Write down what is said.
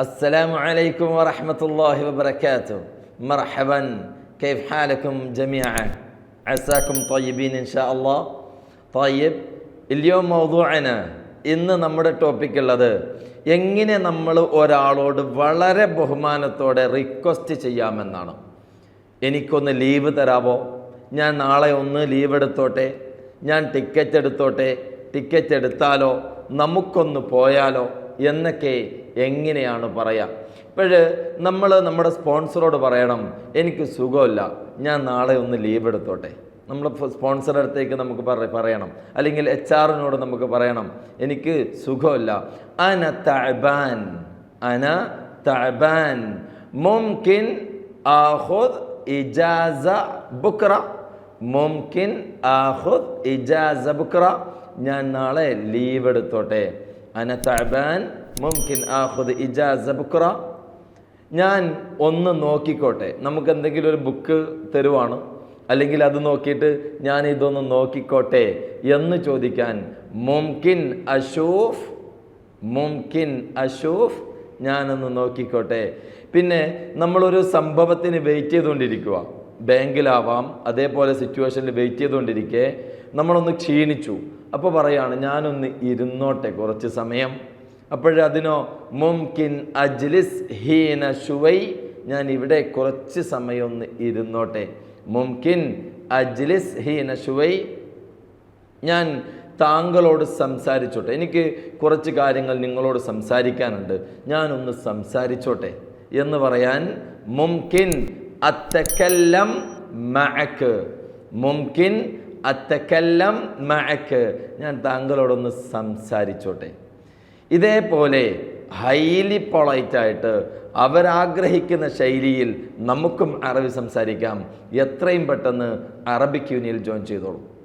السلام عليكم ورحمة الله وبركاته مرحبا كيف حالكم جميعا عساكم طيبين إن شاء الله طيب اليوم موضوعنا ഇന്ന് നമ്മുടെ ടോപ്പിക് ഉള്ളത് എങ്ങനെ നമ്മൾ ഒരാളോട് വളരെ ബഹുമാനത്തോടെ റിക്വസ്റ്റ് ചെയ്യാമെന്നാണ് എനിക്കൊന്ന് ലീവ് തരാമോ ഞാൻ നാളെ ഒന്ന് ലീവ് എടുത്തോട്ടെ ഞാൻ ടിക്കറ്റ് എടുത്തോട്ടെ ടിക്കറ്റ് എടുത്താലോ നമുക്കൊന്ന് പോയാലോ എന്നൊക്കെ എങ്ങനെയാണ് പറയാം? ഇപ്പോൾ നമ്മൾ നമ്മുടെ സ്പോൺസറോട് പറയണം എനിക്ക് സുഖമില്ല ഞാൻ നാളെ ഒന്ന് ലീവ് എടുത്തോട്ടെ. നമ്മൾ സ്പോൺസറുടെ അടുത്തേക്ക് നമുക്ക് പറ പറയണം. അല്ലെങ്കിൽ എച്ച് ആറിനോട് നമുക്ക് പറയണം എനിക്ക് സുഖമില്ല. അന തഅബാൻ അന തഅബാൻ മുംകിൻ ആഖുദ് ഇജാസ ബുക്ര മുംകിൻ ആഖുദ് ഇജാസ ബുക്ര ഞാൻ നാളെ ലീവ് എടുത്തോട്ടെ. അന തഅബാൻ മുംകിൻ ആഖുദ് ഇജാസ ബുക്ര ഞാൻ ഒന്ന് നോക്കിക്കോട്ടെ. നമുക്ക് എന്തെങ്കിലും ഒരു ബുക്ക് തരുവാണ്. അല്ലെങ്കിൽ അത് നോക്കിയിട്ട് ഞാൻ ഇതൊന്ന് നോക്കിക്കോട്ടെ എന്ന് ചോദിക്കാൻ മുംകിൻ അഷൂഫ് മുംകിൻ അഷൂഫ് ഞാനൊന്ന് നോക്കിക്കോട്ടെ. പിന്നെ നമ്മളൊരു സംഭവത്തിന് വെയിറ്റ് ചെയ്തുകൊണ്ടിരിക്കുക ബാങ്കിലാവാം അതേപോലെ സിറ്റുവേഷനിൽ വെയിറ്റ് ചെയ്തുകൊണ്ടിരിക്കെ നമ്മളൊന്ന് ക്ഷീണിച്ചു. അപ്പോൾ പറയാണ് ഞാനൊന്ന് ഇരുന്നോട്ടെ കുറച്ച് സമയം. അപ്പോഴതിനോ മുംകിൻ അജ്ലിസ് ഹീന ഷുവൈ ഞാൻ ഇവിടെ കുറച്ച് സമയം ഒന്ന് ഇരുന്നോട്ടെ. മുംകിൻ അജ്ലിസ് ഹീന ഷുവൈ ഞാൻ താങ്കളോട് സംസാരിച്ചോട്ടെ. എനിക്ക് കുറച്ച് കാര്യങ്ങൾ നിങ്ങളോട് സംസാരിക്കാനുണ്ട്. ഞാനൊന്ന് സംസാരിച്ചോട്ടെ. എന്ന് പറയാൻ മുംകിൻ അത്തക്കല്ലം മഅക്ക്. മുംകിൻ അത്തക്കല്ലം മഅക്ക്. ഞാൻ താങ്കളോടൊന്ന് സംസാരിച്ചോട്ടെ. ഇതേപോലെ ഹൈലി പൊളൈറ്റ് ആയിട്ട് അവരാഗ്രഹിക്കുന്ന ശൈലിയിൽ നമുക്കും അറബി സംസാരിക്കാം. എത്രയും പെട്ടെന്ന് അറബിക് യൂണിയനിൽ ജോയിൻ ചെയ്തോളൂ.